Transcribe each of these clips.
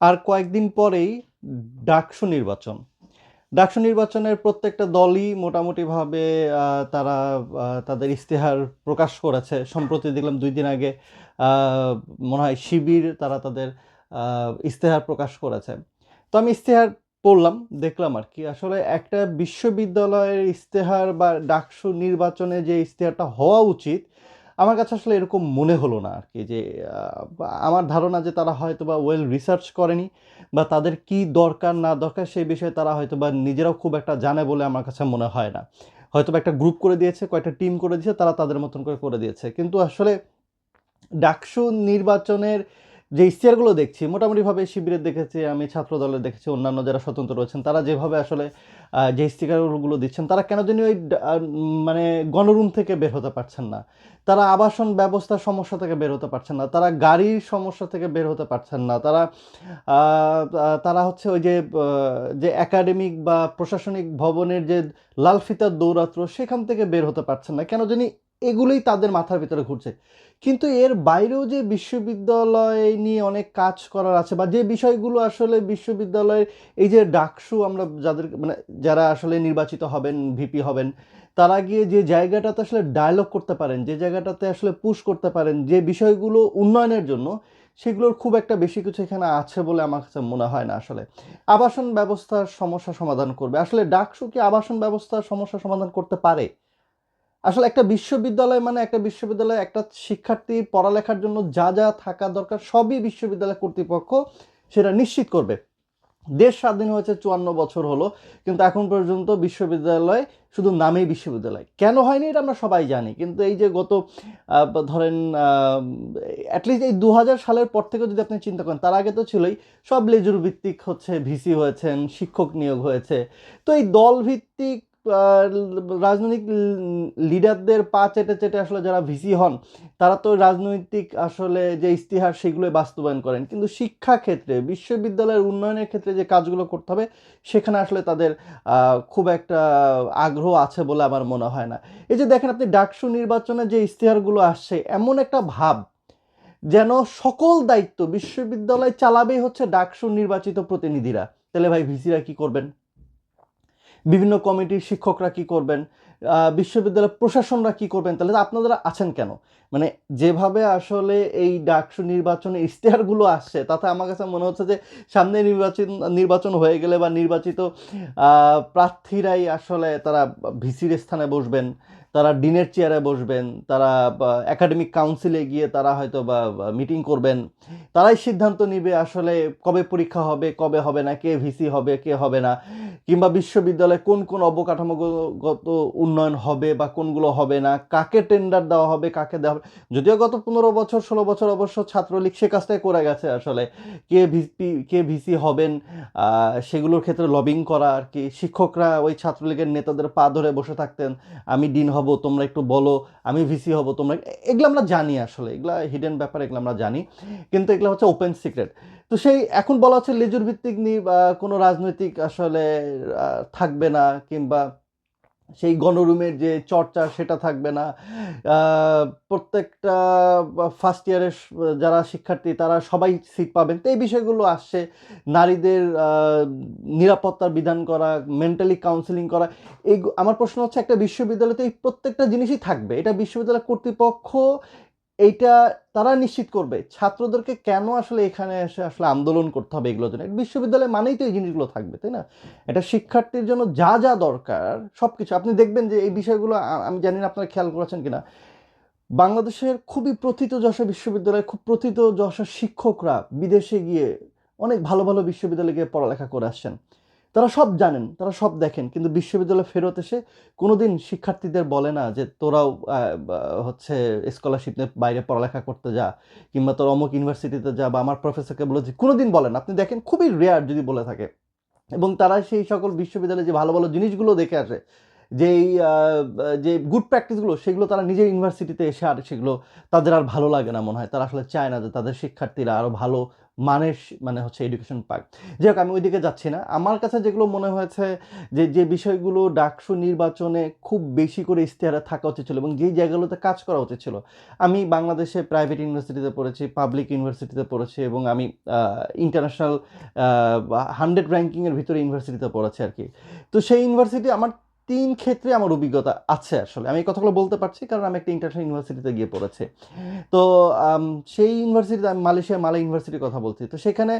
আর কয়েকদিন পরেই ডাকসু নির্বাচন। ডাকসু নির্বাচনের প্রত্যেকটা দলই মোটামুটিভাবে তারা তাদের ইশতেহার প্রকাশ করেছে। সম্প্রতি দেখলাম দুই দিন আগে মনে হয় শিবির তারা তাদের আহ, ইশতেহার প্রকাশ করেছে। তো আমি ইশতেহার পড়লাম দেখলাম আর কি। আসলে একটা বিশ্ববিদ্যালয়ের ইশতেহার বা ডাকসু নির্বাচনে যে ইশতেহারটা হওয়া উচিত আমার কাছে আসলে এরকম মনে হলো না আর কি যে আমার ধারণা যে তারা হয়তো বা ওয়েল রিসার্চ করেনি বা তাদের কি দরকার না দরকার সেই বিষয়ে তারা হয়তো বা নিজেরাও খুব একটা জানে বলে আমার কাছে মনে হয় না। হয়তো একটা গ্রুপ করে দিয়েছে, কয়েকটা টিম করে দিয়েছে, তারা তাদের মতন করে করে দিয়েছে। কিন্তু আসলে ডাকসু নির্বাচনের যে ইশতেহারগুলো দেখছি, মোটামুটিভাবে শিবিরের দেখেছি, আমি ছাত্র দলের দেখেছি, অন্যান্য যারা স্বতন্ত্র রয়েছেন, তারা যেভাবে আসলে যে ইস্তিকারগুলো দিচ্ছেন, তারা কেন জানি ওই মানে গণরুম থেকে বের হতে পারছেন না। তারা আবাসন ব্যবস্থার সমস্যা থেকে বের হতে পারছেন না, তারা গাড়ির সমস্যা থেকে বের হতে পারছেন না, তারা তারা হচ্ছে ওই যে যে একাডেমিক বা প্রশাসনিক ভবনের যে লাল ফিতার দৌরাত্র সেখান থেকে বের হতে পারছেন না। কেন জানি এগুলোই তাদের মাথার ভিতরে ঘুরছে। কিন্তু এর বাইরেও যে বিশ্ববিদ্যালয় নিয়ে অনেক কাজ করার আছে বা যে বিষয়গুলো আসলে বিশ্ববিদ্যালয়ের এই যে ডাকসু আমরা যাদের মানে যারা আসলে নির্বাচিত হবেন, ভিপি হবেন, তারা গিয়ে যে জায়গাটাতে আসলে ডায়লগ করতে পারেন, যে জায়গাটাতে আসলে পুশ করতে পারেন, যে বিষয়গুলো উন্নয়নের জন্য, সেগুলোর খুব একটা বেশি কিছু এখানে আছে বলে আমার কাছে মনে হয় না আসলে। আবাসন ব্যবস্থার সমস্যা সমাধান করবে। আসলে ডাকসু কি আবাসন ব্যবস্থার সমস্যা সমাধান করতে পারে? আসলে একটা বিশ্ববিদ্যালয় মানে একটা বিশ্ববিদ্যালয়ে একটা শিক্ষার্থী পড়ালেখার জন্য যা যা থাকা দরকার সবই বিশ্ববিদ্যালয় কর্তৃপক্ষ সেটা নিশ্চিত করবে। দেশ স্বাধীন হয়েছে চুয়ান্ন বছর হলো, কিন্তু এখন পর্যন্ত বিশ্ববিদ্যালয় শুধু নামেই বিশ্ববিদ্যালয়। কেন হয়নি এটা আমরা সবাই জানি, কিন্তু এই যে গত ধরেন অ্যাটলিস্ট এই দু হাজার সালের পর থেকে যদি আপনি চিন্তা করেন, তার আগে তো ছিলই সব লেজুর ভিত্তিক হচ্ছে ভিসি হয়েছেন, শিক্ষক নিয়োগ হয়েছে। তো এই দল ভিত্তিক রাজনৈতিক লিডারদের পা চেটে চেটে আসলে যারা ভিসি হন, তারা তো রাজনৈতিক আসলে যে ইস্তিহার সেগুলো বাস্তবায়ন করেন। কিন্তু শিক্ষা ক্ষেত্রে বিশ্ববিদ্যালয়ের উন্নয়নের ক্ষেত্রে যে কাজগুলো করতে হবে, সেখানে আসলে তাদের খুব একটা আগ্রহ আছে বলে আমার মনে হয় না। এই যে দেখেন আপনি ডাকসু নির্বাচনে যে ইস্তিহারগুলো আসছে, এমন একটা ভাব যেন সকল দায়িত্ব বিশ্ববিদ্যালয় চালাবেই হচ্ছে ডাকসু নির্বাচিত প্রতিনিধিরা। তাহলে ভাই ভিসিরা কি করবেন? বিভিন্ন কমিটির শিক্ষকরা কি করবেন? বিশ্ববিদ্যালয় প্রশাসনরা কি করবেন? তাহলে আপনারা আছেন কেন? মানে যেভাবে আসলে এই ডাকসু নির্বাচনে ইশতেহারগুলো আসছে, তাতে আমার কাছে মনে হচ্ছে যে সামনে নির্বাচন নির্বাচন হয়ে গেলে বা নির্বাচিত প্রার্থীরাই আসলে তারা ভিসির স্থানে বসবেন। তারা ডিনের চেয়ারে বসবেন, তারা একাডেমিক কাউন্সিলে গিয়ে তারা হয়তো বা মিটিং করবেন। তারাই সিদ্ধান্ত নিবে আসলে কবে পরীক্ষা হবে, কবে হবে না, কে ভিসি হবে, কে হবে না, কিংবা বিশ্ববিদ্যালয়ে কোন কোন অবকাঠামোগত উন্নয়ন হবে বা কোনগুলো হবে না, কাকে টেন্ডার দেওয়া হবে, কাকে দেওয়া হবে। যদিও গত পনেরো বছর, ষোলো বছর অবশ্য ছাত্রলীগ সে কাজটাই করে গেছে আসলে। কে ভিপি কে ভিসি হবেন সেগুলোর ক্ষেত্রে লবিং করা আর কি। শিক্ষকরা ওই ছাত্রলীগের নেতাদের পা ধরে বসে থাকতেন, আমি ডিন হব তোমরা একটু বলো, আমি ভিসি হব, তোমরা এগুলো আমরা জানি আসলে, এগুলো হিডেন ব্যাপার, এগুলো আমরা জানি, কিন্তু এগুলো হচ্ছে ওপেন সিক্রেট তো সেই, এখন বলা হচ্ছে লেজুর ভিত্তিক নিয়ে কোনো রাজনৈতিক আসলে থাকবে না, কিংবা সেই গণরুমের যে চর্চা সেটা থাকবে না। প্রত্যেকটা ফার্স্ট ইয়ারের যারা শিক্ষার্থী তারা সবাই সিট পাবেন। তো এই বিষয়গুলো আসছে। নারীদের নিরাপত্তার বিধান করা মেন্টালি কাউন্সিলিং করা। এই আমার প্রশ্ন হচ্ছে একটা বিশ্ববিদ্যালয়তে এই প্রত্যেকটা জিনিসই থাকবে। এটা বিশ্ববিদ্যালয় কর্তৃপক্ষ এইটা তারা নিশ্চিত করবে। ছাত্রদেরকে কেন আসলে এখানে এসে আসলে আন্দোলন করতে হবে এগুলোর জন্য? বিশ্ববিদ্যালয় মানেই তো এই জিনিসগুলো থাকবে, তাই না? এটা শিক্ষার্থীর জন্য যা যা দরকার সব কিছু আপনি দেখবেন যে এই বিষয়গুলো আমি জানি না আপনারা খেয়াল করেছেন কিনা। বাংলাদেশের খুবই প্রথিত যশা বিশ্ববিদ্যালয়ে, খুব প্রথিত যশা শিক্ষকরা বিদেশে গিয়ে অনেক ভালো ভালো বিশ্ববিদ্যালয়ে গিয়ে পড়ালেখা করে আসছেন। তারা সব জানেন, তারা সব দেখেন, কিন্তু বিশ্ববিদ্যালয়ে ফেরত এসে কোনোদিন শিক্ষার্থীদের বলে না যে তোরাও হচ্ছে স্কলারশিপ নিয়ে বাইরে পড়ালেখা করতে যা, কিংবা তোর অমুক ইউনিভার্সিটিতে যা, বা আমার প্রফেসরকে বলে যে কোনোদিন বলেন আপনি দেখেন, খুবই রেয়ার যদি বলে থাকে। এবং তারা সেই সকল বিশ্ববিদ্যালয়ে যে ভালো ভালো জিনিসগুলো দেখে আসে, যেই যে গুড প্র্যাকটিসগুলো সেগুলো তারা নিজের ইউনিভার্সিটিতে এসে আর সেগুলো তাদের আর ভালো লাগে না মনে হয়। তারা আসলে চায় না যে তাদের শিক্ষার্থীরা আরও ভালো মানের মানে হচ্ছে এডুকেশন পার্ক যাই হোক, আমি ওইদিকে যাচ্ছি না। আমার কাছে যেগুলো মনে হয়েছে যে যে বিষয়গুলো ডাকসু নির্বাচনে খুব বেশি করে ইশতেহারে থাকা উচিত ছিল এবং যেই জায়গাগুলোতে কাজ করা উচিত ছিল। আমি বাংলাদেশে প্রাইভেট ইউনিভার্সিটিতে পড়েছি পাবলিক ইউনিভার্সিটিতে পড়েছি এবং আমি ইন্টারন্যাশনাল হান্ড্রেড র্যাঙ্কিংয়ের ভিতরে ইউনিভার্সিটিতে পড়েছি আর কি। তো সেই ইউনিভার্সিটি আমার তিন ক্ষেত্রে আমার অভিজ্ঞতা আছে আসলে। আমি এই কথাগুলো বলতে পারছি কারণ আমি একটা ইন্টারন্যাশনাল ইউনিভার্সিটিতে গিয়ে পড়েছি। তো সেই ইউনিভার্সিটিতে আমি মালয়েশিয়া মালা ইউনিভার্সিটির কথা বলছি। তো সেখানে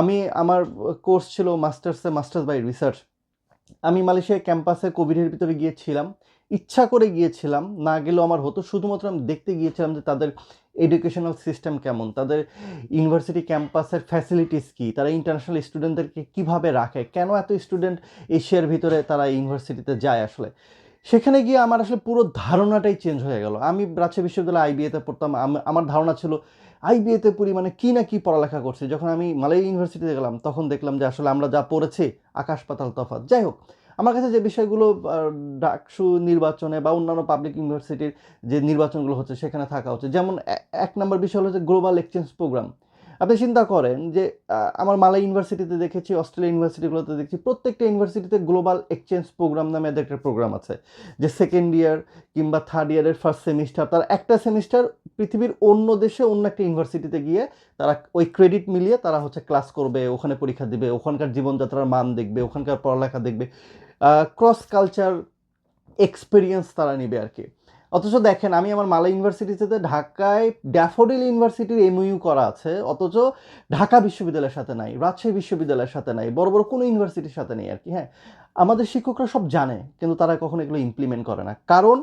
আমি, আমার কোর্স ছিল মাস্টার্সে মাস্টার্স বাই রিসার্চ আমি মালয়েশিয়া ক্যাম্পাসে কোভিডের ভিতরে গিয়েছিলাম। ইচ্ছা করে গিয়েছিলাম, না গেলেও আমার হতো। শুধুমাত্র আমি দেখতে গিয়েছিলাম যে তাদের এডুকেশনাল সিস্টেম কেমন, তাদের ইউনিভার্সিটি ক্যাম্পাসের ফ্যাসিলিটিস কী, তারা ইন্টারন্যাশনাল স্টুডেন্টদেরকে কীভাবে রাখে, কেন এত স্টুডেন্ট এশিয়ার ভিতরে তারা ইউনিভার্সিটিতে যায় আসলে? সেখানে গিয়ে আমার আসলে পুরো ধারণাটাই চেঞ্জ হয়ে গেল। আমি রাজশাহী বিশ্ববিদ্যালয়ে আইবিএতে পড়তাম, আম- আমার ধারণা ছিল আইবিএতে মানে কি না কি পড়ালেখা করছি। যখন আমি মালয় ইউনিভার্সিটিতে গেলাম, তখন দেখলাম যে আসলে আমরা যা পড়েছি, আকাশ পাতাল তফাৎ। যাই হোক আমার কাছে যে বিষয়গুলো ডাকসু নির্বাচনে বা অন্যান্য পাবলিক ইউনিভার্সিটির যে নির্বাচনগুলো হচ্ছে সেখানে থাকা উচিত যেমন এক নম্বর বিষয় হলো যে গ্লোবাল এক্সচেঞ্জ প্রোগ্রাম আপনি চিন্তা করেন যে আমার মালয় ইউনিভার্সিটিতে দেখেছি অস্ট্রেলিয়া ইউনিভার্সিটিগুলোতে দেখছি, প্রত্যেকটা ইউনিভার্সিটিতে গ্লোবাল এক্সচেঞ্জ প্রোগ্রাম নামে এদের একটা প্রোগ্রাম আছে। যে সেকেন্ড ইয়ার কিংবা থার্ড ইয়ারের ফার্স্ট সেমিস্টার তার একটা সেমিস্টার পৃথিবীর অন্য দেশে অন্য একটা ইউনিভার্সিটিতে গিয়ে তারা ওই ক্রেডিট মিলিয়ে তারা হচ্ছে ক্লাস করবে, ওখানে পরীক্ষা দেবে, ওখানকার জীবনযাত্রার মান দেখবে, ওখানকার পড়ালেখা দেখবে। ক্রস কালচার এক্সপিরিয়েন্স তারা নেবে আর কি। অথচ দেখেন, আমি আমার মালা ইউনিভার্সিটিতে ঢাকায় ড্যাফোডিল ইউনিভার্সিটির এমইউ করা আছে, অথচ ঢাকা বিশ্ববিদ্যালয়ের সাথে নাই, রাজশাহী বিশ্ববিদ্যালয়ের সাথে নাই, বড় বড় কোনো ইউনিভার্সিটির সাথে নেই আর কি হ্যাঁ। আমাদের শিক্ষকরা সব জানে, কিন্তু তারা কখনো এগুলো ইমপ্লিমেন্ট করে না। কারণ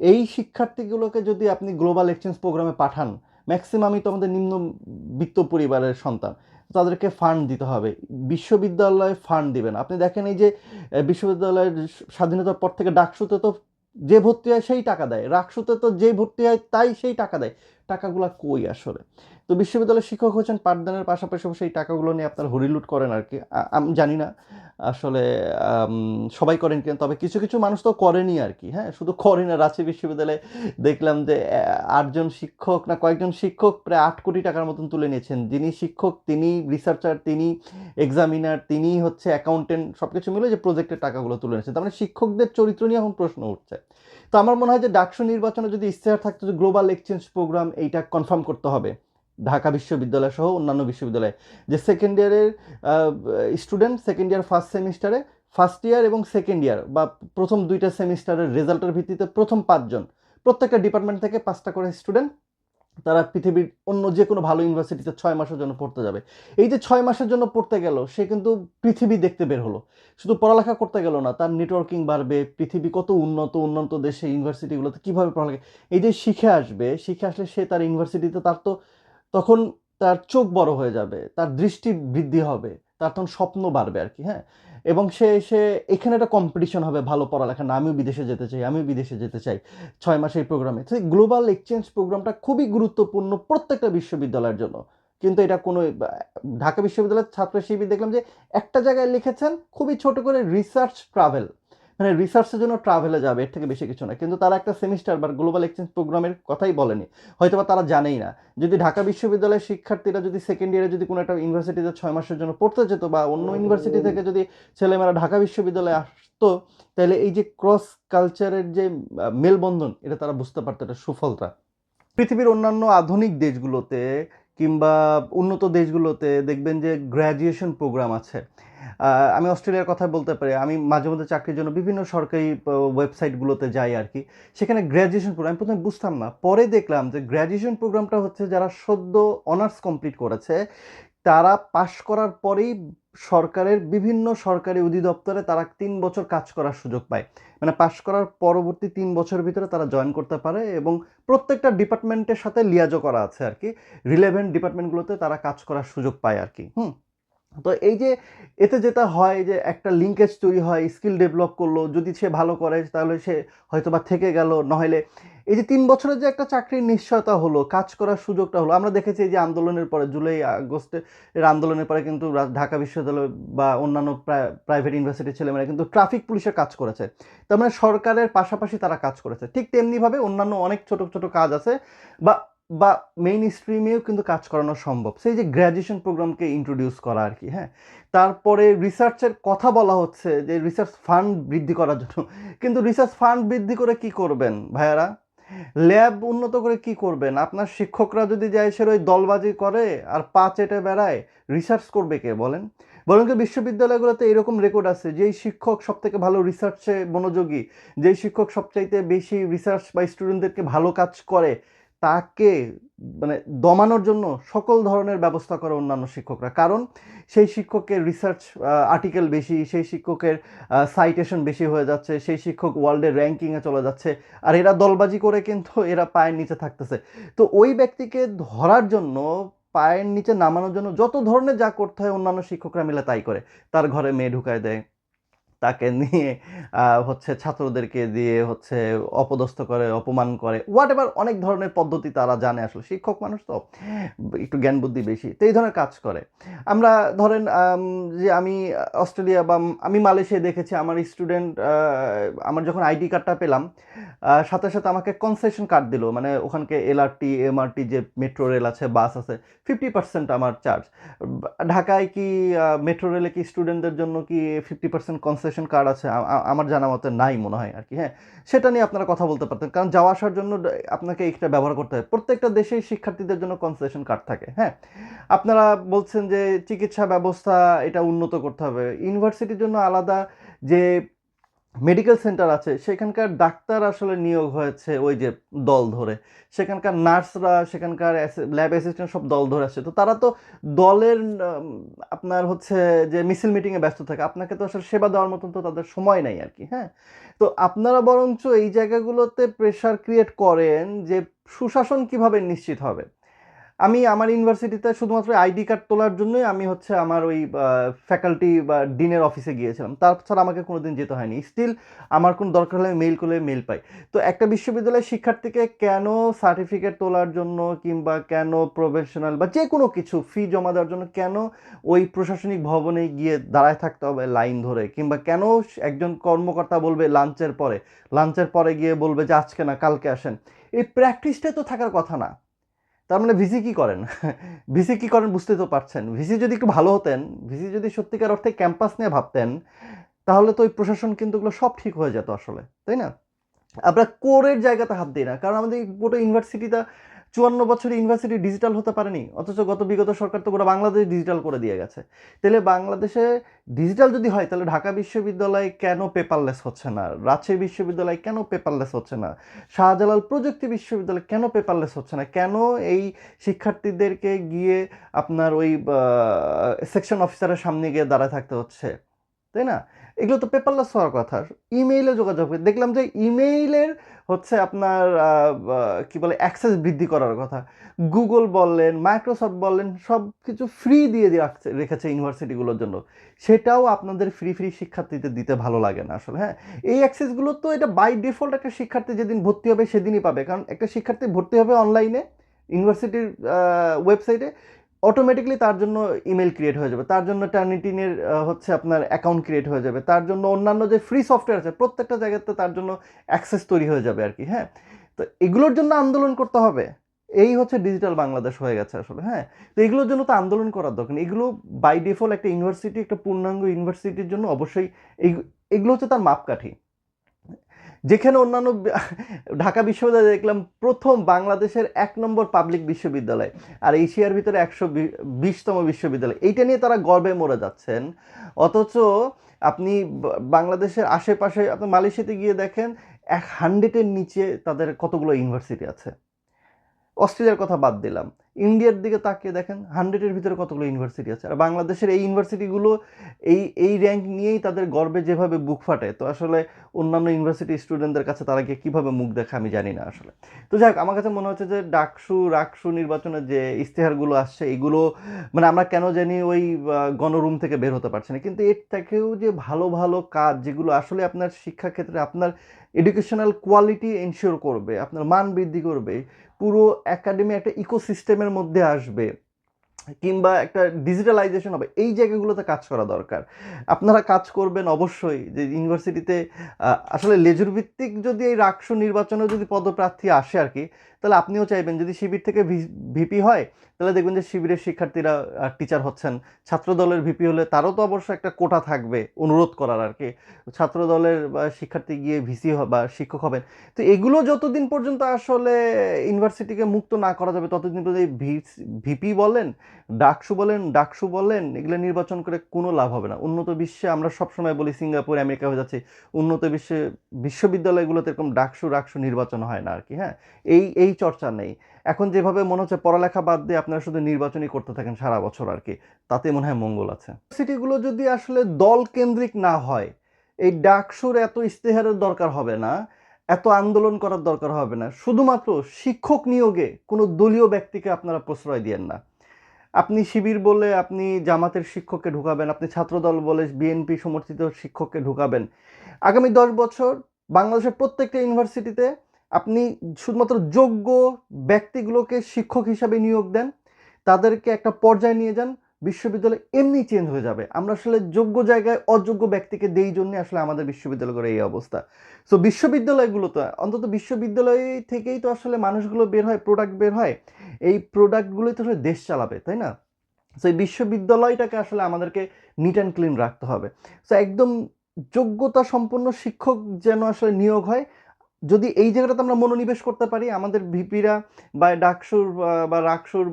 এই শিক্ষার্থীগুলোকে যদি আপনি গ্লোবাল এক্সচেঞ্জ প্রোগ্রামে পাঠান ম্যাক্সিমামই তো আমাদের নিম্ন বিত্ত পরিবারের সন্তান তাদেরকে ফান্ড দিতে হবে। বিশ্ববিদ্যালয় ফান্ড দিবেন আপনি দেখেন এই যে বিশ্ববিদ্যালয়ের স্বাধীনতার পর থেকে ডাকসুতে তো যে ভর্তি হয় সেই টাকা দেয়। রাকসুতে তো যে ভর্তি হয় তাই সেই টাকা দেয়। টাকাগুলো কই আসলে? তো বিশ্ববিদ্যালয়ের শিক্ষক হচ্ছেন পাঠদানের পাশাপাশি সেই টাকাগুলো নিয়ে আপনার হরিলুট করেন আর কি। আমি, জানি না। আসলে সবাই করেন কিনা, তবে কিছু কিছু মানুষ তো করেনি আর কি হ্যাঁ? শুধু করে না রাজশাহী বিশ্ববিদ্যালয়ে। দেখলাম যে আটজন শিক্ষক না কয়েকজন শিক্ষক প্রায় আট কোটি টাকার মতন তুলে নিয়েছেন। যিনি শিক্ষক, তিনি রিসার্চার, তিনি এক্সামিনার, তিনি হচ্ছে অ্যাকাউন্টেন্ট সব কিছু মিলে যে প্রজেক্টের টাকাগুলো তুলে নিয়েছেন। তার মানে শিক্ষকদের চরিত্র নিয়ে এখন প্রশ্ন উঠছে। তো আমার মনে হয় যে ডাকসু নির্বাচনে যদি ইশতেহার থাকতো যে গ্লোবাল এক্সচেঞ্জ প্রোগ্রাম এইটা কনফার্ম করতে হবে। ঢাকা বিশ্ববিদ্যালয় সহ অন্যান্য বিশ্ববিদ্যালয়ে। যে সেকেন্ড ইয়ারের স্টুডেন্ট সেকেন্ড ইয়ার ফার্স্ট সেমিস্টারে ফার্স্ট ইয়ার এবং সেকেন্ড ইয়ার বা প্রথম দুইটা সেমিস্টারের রেজাল্টের ভিত্তিতে প্রথম পাঁচজন। প্রত্যেকটা ডিপার্টমেন্ট থেকে পাঁচটা করে স্টুডেন্ট তারা পৃথিবীর অন্য যে কোনো ভালো ইউনিভার্সিটিতে ছয় মাসের জন্য পড়তে যাবে। এই যে ছয় মাসের জন্য পড়তে গেল, সে কিন্তু পৃথিবী দেখতে বের হলো। শুধু পড়ালেখা করতে গেল না, তার নেটওয়ার্কিং বাড়বে, পৃথিবী কত উন্নত উন্নত দেশে ইউনিভার্সিটিগুলোতে কীভাবে পড়ালেখা এই যে শিখে আসবে, শিখে আসলে সে তার ইউনিভার্সিটিতে তার তো তখন তার চোখ বড় হয়ে যাবে, তার দৃষ্টি বৃদ্ধি হবে, তার তখন স্বপ্ন বাড়বে আর কি হ্যাঁ? এবং সে এসে এখানে একটা কম্পিটিশন হবে ভালো পড়ালেখা না। আমিও বিদেশে যেতে চাই, আমিও বিদেশে যেতে চাই। ছয় মাসের এই প্রোগ্রামে তো গ্লোবাল এক্সচেঞ্জ প্রোগ্রামটা খুবই গুরুত্বপূর্ণ প্রত্যেকটা বিশ্ববিদ্যালয়ের জন্য। কিন্তু এটা কোনো, ঢাকা বিশ্ববিদ্যালয়ের ছাত্র শিবির দেখলাম যে একটা জায়গায় লিখেছেন খুবই ছোট করে রিসার্চ ট্রাভেল মানে রিসার্চের জন্য ট্রাভেলে যাবে, এর থেকে বেশি কিছু না। কিন্তু তারা একটা সেমিস্টার বা গ্লোবাল এক্সচেঞ্জ প্রোগ্রামের কথাই বলেনি। হয়তো বা তারা জানেই না। যদি ঢাকা বিশ্ববিদ্যালয়ের শিক্ষার্থীরা যদি সেকেন্ড ইয়ারে যদি কোনো একটা ইউনিভার্সিটিতে ছয় মাসের জন্য পড়তে যেত বা অন্য ইউনিভার্সিটি থেকে যদি ছেলেমেয়েরা ঢাকা বিশ্ববিদ্যালয়ে আসতো, তাহলে এই যে ক্রস কালচারের যে মেলবন্ধন, এটা তারা বুঝতে পারতো এটা সুফলটা। পৃথিবীর অন্যান্য আধুনিক দেশগুলোতে কিংবা উন্নত দেশগুলোতে দেখবেন যে গ্র্যাজুয়েশন প্রোগ্রাম আছে। আমি অস্ট্রেলিয়ার কথা বলতে পারি। আমি মাঝে মধ্যে চাকরির জন্য বিভিন্ন সরকারি ওয়েবসাইটগুলোতে যাই আর কি। সেখানে গ্র্যাজুয়েশন প্রোগ্রাম আমি প্রথমে বুঝতাম না। পরে দেখলাম যে গ্র্যাজুয়েশন প্রোগ্রামটা হচ্ছে যারা সদ্য অনার্স কমপ্লিট করেছে, তারা পাশ করার পরেই সরকারের বিভিন্ন সরকারি অধিদপ্তরে তারা তিন বছর কাজ করার সুযোগ পায়। মানে পাশ করার পরবর্তী তিন বছরের ভিতরে তারা জয়েন করতে পারে এবং প্রত্যেকটা ডিপার্টমেন্টের সাথে লিয়াজও করা আছে আর কি। রিলেভেন্ট ডিপার্টমেন্টগুলোতে তারা কাজ করার সুযোগ পায় আর কি। হুম। তো এই যে এতে যেটা হয় যে একটা লিঙ্কেজ তৈরি হয় স্কিল ডেভেলপ করল, যদি সে ভালো করে তাহলে সে হয়তো বা থেকে গেল, নহলে এই যে তিন বছরের যে একটা চাকরির নিশ্চয়তা হলো, কাজ করার সুযোগটা হলো, আমরা দেখেছি যে আন্দোলনের পরে, জুলাই আগস্টের আন্দোলনের পরে কিন্তু ঢাকা বিশ্ববিদ্যালয় বা অন্যান্য প্রাইভেট ইউনিভার্সিটির ছেলেমেয়েরা কিন্তু ট্রাফিক পুলিশের কাজ করেছে। তার মানে সরকারের পাশাপাশি তারা কাজ করেছে। ঠিক তেমনিভাবে অন্যান্য অনেক ছোট ছোট কাজ আছে বা বা মেইন স্ট্রিমেও কিন্তু কাজ করানো সম্ভব। সেই যে গ্র্যাজুয়েশন প্রোগ্রামকে ইন্ট্রোডিউস করা আর কি হ্যাঁ? তারপরে রিসার্চের কথা বলা হচ্ছে যে রিসার্চ ফান্ড বৃদ্ধি করার জন্য। কিন্তু রিসার্চ ফান্ড বৃদ্ধি করে কি করবেন ভাইয়ারা? ল্যাব উন্নত করে কি করবেন? আপনার শিক্ষকরা যদি যায় সে ওই দলবাজি করে আর পা চেটে বেড়ায় রিসার্চ করবে কে বলেন? বরং বিশ্ববিদ্যালয়গুলোতে এরকম রেকর্ড আছে, যেই শিক্ষক সব থেকে ভালো রিসার্চে মনোযোগী, যেই শিক্ষক সবচাইতে বেশি রিসার্চ বা স্টুডেন্টদেরকে ভালো কাজ করে তাকে মানে দমানোর জন্য সকল ধরনের ব্যবস্থা করে অন্যান্য শিক্ষকরা। কারণ সেই শিক্ষকের রিসার্চ আর্টিকেল বেশি, সেই শিক্ষকের সাইটেশন বেশি হয়ে যাচ্ছে, সেই শিক্ষক ওয়ার্ল্ডের র্যাঙ্কিংয়ে চলে যাচ্ছে, আর এরা দলবাজি করে কিন্তু এরা পায়ের নিচে থাকতেছে। তো ওই ব্যক্তিকে ধরার জন্য, পায়ের নিচে নামানোর জন্য যত ধরনের যা করতে হয় অন্যান্য শিক্ষকরা মিলে তাই করে। তার ঘরে মেয়ে ঢুকায় দেয় তাকে নিয়ে হচ্ছে ছাত্রদেরকে দিয়ে হচ্ছে অপদস্থ করে, অপমান করে হোয়াট এভার অনেক ধরনের পদ্ধতি তারা জানে আসলে। শিক্ষক মানুষ তো, একটু জ্ঞান বুদ্ধি বেশি। তো এই ধরনের কাজ করে। আমরা ধরেন যে আমি অস্ট্রেলিয়া বা আমি মালয়েশিয়া দেখেছি, আমার স্টুডেন্ট আমার যখন আইডি কার্ডটা পেলাম সাথে সাথে আমাকে কনসেশন কার্ড দিল। মানে ওখানকে এলআরটি এমআরটি যে মেট্রো রেল আছে বাস আছে ফিফটি পার্সেন্ট আমার চার্জ ঢাকায় কি মেট্রো রেলে কি স্টুডেন্টদের জন্য কি ফিফটি পার্সেন্ট কনসেশন কার্ড আছে আমার জানা মতে নাই মনে হয় আর কি হ্যাঁ? সেটা নিয়ে আপনারা কথা বলতে পারতেন, কারণ যাওয়া আসার জন্য আপনাকে এটা ব্যবহার করতে হবে প্রত্যেকটা দেশেই শিক্ষার্থীদের জন্য কনসেশন কার্ড থাকে হ্যাঁ? আপনারা বলছেন যে চিকিৎসা ব্যবস্থা এটা উন্নত করতে হবে। ইউনিভার্সিটির জন্য আলাদা যে মেডিকেল সেন্টার আছে, সেখানকার ডাক্তার আসলে নিয়োগ হয়েছে ওই যে দল ধরে। সেখানকার নার্সরা, সেখানকার ল্যাব অ্যাসিস্ট্যান্ট সব দল ধরে আসছে। তো তারা তো দলের আপনার হচ্ছে যে মিছিল মিটিংয়ে ব্যস্ত থাকে, আপনাকে তো আসলে সেবা দেওয়ার মতন তো তাদের সময় নাই আর কি হ্যাঁ? তো আপনারা বরঞ্চ এই জায়গাগুলোতে প্রেশার ক্রিয়েট করেন যে সুশাসন কীভাবে নিশ্চিত হবে? আমি আমার ইউনিভার্সিটিতে শুধুমাত্র আইডি কার্ড তোলার জন্যই আমি হচ্ছে আমার ওই ফ্যাকাল্টি বা ডিনের অফিসে গিয়েছিলাম। তাছাড়া আমাকে কোনোদিন যেতে হয়নি। স্টিল আমার কোনো দরকার হলে মেইল করলে মেইল পাই। তো একটা বিশ্ববিদ্যালয়ের শিক্ষার্থীকে কেন সার্টিফিকেট তোলার জন্য কিংবা কেন প্রফেশনাল বা যে কোনো কিছু ফি জমা দেওয়ার জন্য কেন ওই প্রশাসনিক ভবনে গিয়ে দাঁড়ায় থাকতে হবে লাইন ধরে? কিংবা কেন একজন কর্মকর্তা বলবে লাঞ্চের পরে? লাঞ্চের পরে গিয়ে বলবে যে, আজকে না, কালকে আসেন। এই প্র্যাকটিসটাই তো থাকার কথা না। তার মানে ভিসি কি করেন? ভিসি কি করেন বুঝতে তো পারছেন। ভিসি যদি একটু ভালো হতেন, ভিসি যদি সত্যিকার অর্থে ক্যাম্পাস নিয়ে ভাবতেন, তাহলে তো ওই প্রশাসন কিন্তু ওগুলো সব ঠিক হয়ে যেত আসলে, তাই না? আমরা কোরের জায়গাতে হাত দিই না, কারণ আমাদের গোটা ইউনিভার্সিটিটা চুয়ান্ন বছরে ইউনিভার্সিটি ডিজিটাল হতে পারেনি, অথচ গত বিগত সরকার তো গোটা বাংলাদেশ ডিজিটাল করে দিয়ে গেছে। তাহলে বাংলাদেশে ডিজিটাল যদি হয়, তাহলে ঢাকা বিশ্ববিদ্যালয় কেন পেপারলেস হচ্ছে না? রাজশাহী বিশ্ববিদ্যালয় কেন পেপারলেস হচ্ছে না? শাহজালাল প্রযুক্তি বিশ্ববিদ্যালয় কেন পেপারলেস হচ্ছে না? কেন এই শিক্ষার্থীদেরকে গিয়ে আপনার ওই সেকশন অফিসারের সামনে গিয়ে দাঁড়ায় থাকতে হচ্ছে? তাই না? এগুলো তো পেপারলেস হওয়ার কথা। ইমেইলে যোগাযোগ দেখলাম যে ইমেইলের হচ্ছে আপনার কি বলে অ্যাক্সেস বৃদ্ধি করার কথা। গুগল বললেন মাইক্রোসফট বললেন সব কিছু ফ্রি দিয়ে দিয়ে রাখছে রেখেছে ইউনিভার্সিটিগুলোর জন্য। সেটাও আপনাদের ফ্রি ফ্রি শিক্ষার্থীদের দিতে ভালো লাগে না আসলে হ্যাঁ? এই অ্যাক্সেসগুলো তো এটা বাই ডিফল্ট একটা শিক্ষার্থী যেদিন ভর্তি হবে সেদিনই পাবে। কারণ একটা শিক্ষার্থী ভর্তি হবে অনলাইনে ইউনিভার্সিটির ওয়েবসাইটে অটোমেটিকলি তার জন্য ইমেল ক্রিয়েট হয়ে যাবে। তার জন্য টার্নিটিনের হচ্ছে আপনার অ্যাকাউন্ট ক্রিয়েট হয়ে যাবে। তার জন্য অন্যান্য যে ফ্রি সফটওয়্যার আছে, প্রত্যেকটা জায়গাতে তার জন্য অ্যাক্সেস তৈরি হয়ে যাবে আর কি হ্যাঁ? তো এগুলোর জন্য আন্দোলন করতে হবে। এই হচ্ছে ডিজিটাল বাংলাদেশ হয়ে গেছে আসলে হ্যাঁ? তো এগুলোর জন্য তো আন্দোলন করার দরকার। এগুলো বাই ডিফল্ট একটা ইউনিভার্সিটি একটা পূর্ণাঙ্গ ইউনিভার্সিটির জন্য অবশ্যই এই, এগুলো হচ্ছে তার মাপকাঠি। যেখানে অন্যান্য ঢাকা বিশ্ববিদ্যালয় দেখলাম প্রথম বাংলাদেশের এক নম্বর পাবলিক বিশ্ববিদ্যালয় আর এশিয়ার ভিতরে একশো বিশতম বিশ্ববিদ্যালয়। এইটা নিয়ে তারা গর্বে মরে যাচ্ছেন। অথচ আপনি বাংলাদেশের আশেপাশে আপনি মালয়েশিয়াতে গিয়ে দেখেন, এক হান্ড্রেডের নিচে তাদের কতগুলো ইউনিভার্সিটি আছে। অস্ট্রেলিয়ার কথা বাদ দিলাম। ইন্ডিয়ার দিকে তাকিয়ে দেখেন হান্ড্রেডের ভিতরে কতগুলো ইউনিভার্সিটি আছে। আর বাংলাদেশের এই ইউনিভার্সিটিগুলো এই এই র্যাঙ্ক নিয়েই তাদের গর্বে যেভাবে বুক ফাটে তো আসলে অন্যান্য ইউনিভার্সিটি স্টুডেন্টদের কাছে তারা গিয়ে কীভাবে মুখ দেখে আমি জানি না আসলে। তো যাই হোক, আমার কাছে মনে হচ্ছে যে ডাকসু রাকসু নির্বাচনের যে ইশতেহারগুলো আসছে এগুলো মানে আমরা কেন জানি ওই গণরুম থেকে বের হতে পারছি না। কিন্তু এর থেকেও যে ভালো ভালো কাজ যেগুলো আসলে আপনার শিক্ষাক্ষেত্রে আপনার এডুকেশনাল কোয়ালিটি এনশিওর করবে আপনার মান বৃদ্ধি করবে পুরো একাডেমি একটা ইকোসিস্টেমের মধ্যে আসবে কিংবা একটা ডিজিটালাইজেশন হবে, এই জায়গাগুলোতে কাজ করা দরকার। আপনারা কাজ করবেন অবশ্যই যে ইউনিভার্সিটিতে আসলে লেজুর ভিত্তিক যদি এই রাক্ষস নির্বাচনে যদি পদপ্রার্থী আসে আর কি তাহলে আপনিও চাইবেন, যদি শিবির থেকে ভিপি হয়, তাহলে দেখবেন যে শিবিরের শিক্ষার্থীরা টিচার হচ্ছেন। ছাত্র দলের ভিপি হলে তারও তো অবশ্য একটা কোটা থাকবে অনুরোধ করার আর কি। ছাত্র দলের বা, শিক্ষার্থী গিয়ে ভিসি বা, শিক্ষক হবেন। তো এগুলো যতদিন পর্যন্ত আসলে ইউনিভার্সিটিকে মুক্ত না করা যাবে, ততদিন পর্যন্ত এই ভিপি বলেন, ডাকসু বলেন ডাকসু বলেন, এগুলো নির্বাচন করে কোনো লাভ হবে না। উন্নত বিশ্বে আমরা সবসময় বলি সিঙ্গাপুর, আমেরিকা হয়ে যাচ্ছে। উন্নত বিশ্বে বিশ্ববিদ্যালয়গুলোতে এরকম ডাকসু ডাকসু নির্বাচন হয় না আর কি হ্যাঁ? এই এই চর্চা নেই। এখন যেভাবে মনে হচ্ছে পড়ালেখা বাদ দিয়ে আপনারা শুধু নির্বাচনই করতে থাকেন সারা বছর আর কি, তাতে মনে হয় মঙ্গল আছে। সিটিগুলো যদি আসলে দল কেন্দ্রিক না হয়, এই ডাকসুর এত ইস্তেহারের দরকার হবে না, এত আন্দোলন করার দরকার হবে না। শুধুমাত্র শিক্ষক নিয়োগে কোনো দলীয় ব্যক্তিকে আপনারা প্রশ্রয় দিয়েন না। আপনি শিবির বলে আপনি জামাতের শিক্ষককে ঢুকাবেন, আপনি ছাত্রদল বলে বিএনপি সমর্থিত শিক্ষককে ঢুকাবেন। আগামী দশ বছর বাংলাদেশের প্রত্যেকটা ইউনিভার্সিটিতে আপনি শুধুমাত্র যোগ্য ব্যক্তিগুলোকে শিক্ষক হিসাবে নিয়োগ দেন, তাদেরকে একটা পর্যায়ে নিয়ে যান, বিশ্ববিদ্যালয় এমনি চেঞ্জ হয়ে যাবে। আমরা আসলে যোগ্য জায়গায় অযোগ্য ব্যক্তিকে দেই জন্য আসলে আমাদের বিশ্ববিদ্যালয়ের এই অবস্থা। সো বিশ্ববিদ্যালয়গুলো তো অন্তত বিশ্ববিদ্যালয় থেকেই তো আসলে মানুষগুলো বের হয় প্রোডাক্ট বের হয়। এই প্রোডাক্টগুলোই তো আসলে দেশ চালাবে, তাই না? সো এই বিশ্ববিদ্যালয়টাকে আসলে আমাদেরকে নিট অ্যান্ড ক্লিন রাখতে হবে। সো একদম যোগ্যতা সম্পন্ন শিক্ষক যেন আসলে নিয়োগ হয় যদি এই জায়গাটাতে আমরা মনোনিবেশ করতে পারি, আমাদের ভিপিরা বা ডাকসুর বা রাকসুর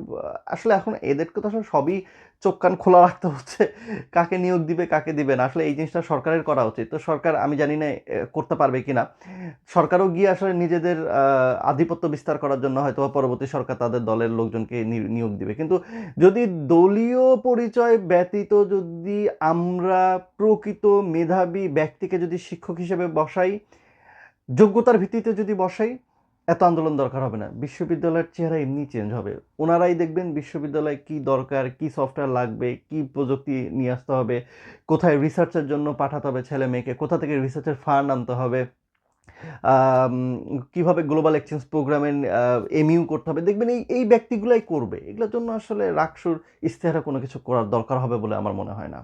আসলে এখন এদেরকে তো আসলে সবই চোখ কান খোলা রাখতে হচ্ছে। কাকে নিয়োগ দিবে, কাকে দিবে না। আসলে এই জিনিসটা সরকারের করা উচিত। তো সরকার, আমি জানি না করতে পারবে কি না সরকারও গিয়ে আসলে নিজেদের আধিপত্য বিস্তার করার জন্য হয়তো পরবর্তী সরকার তাদের দলের লোকজনকে নিয়োগ দিবে। কিন্তু যদি দলীয় পরিচয় ব্যতীত যদি আমরা প্রকৃত মেধাবী ব্যক্তিকে যদি শিক্ষক হিসেবে বসাই যোগ্যতার ভিত্তিতে যদি বসাই, এত আন্দোলন দরকার হবে না। বিশ্ববিদ্যালয়ের চেহারা এমনি চেঞ্জ হবে। ওনারাই দেখবেন বিশ্ববিদ্যালয়ে কি দরকার, কি সফটওয়্যার লাগবে, কি প্রযুক্তি নিয়ে আসতে হবে, কোথায় রিসার্চের জন্য পাঠাতে হবে ছেলে মেয়েকে, কোথা থেকে রিসার্চের ফান্ড আনতে হবে কীভাবে গ্লোবাল এক্সচেঞ্জ প্রোগ্রামে এমইউ করতে হবে। দেখবেন এই এই ব্যক্তিগুলাই করবে। এগুলোর জন্য আসলে রাকসুর ইস্তেহারা কোনো কিছু করার দরকার হবে বলে আমার মনে হয় না।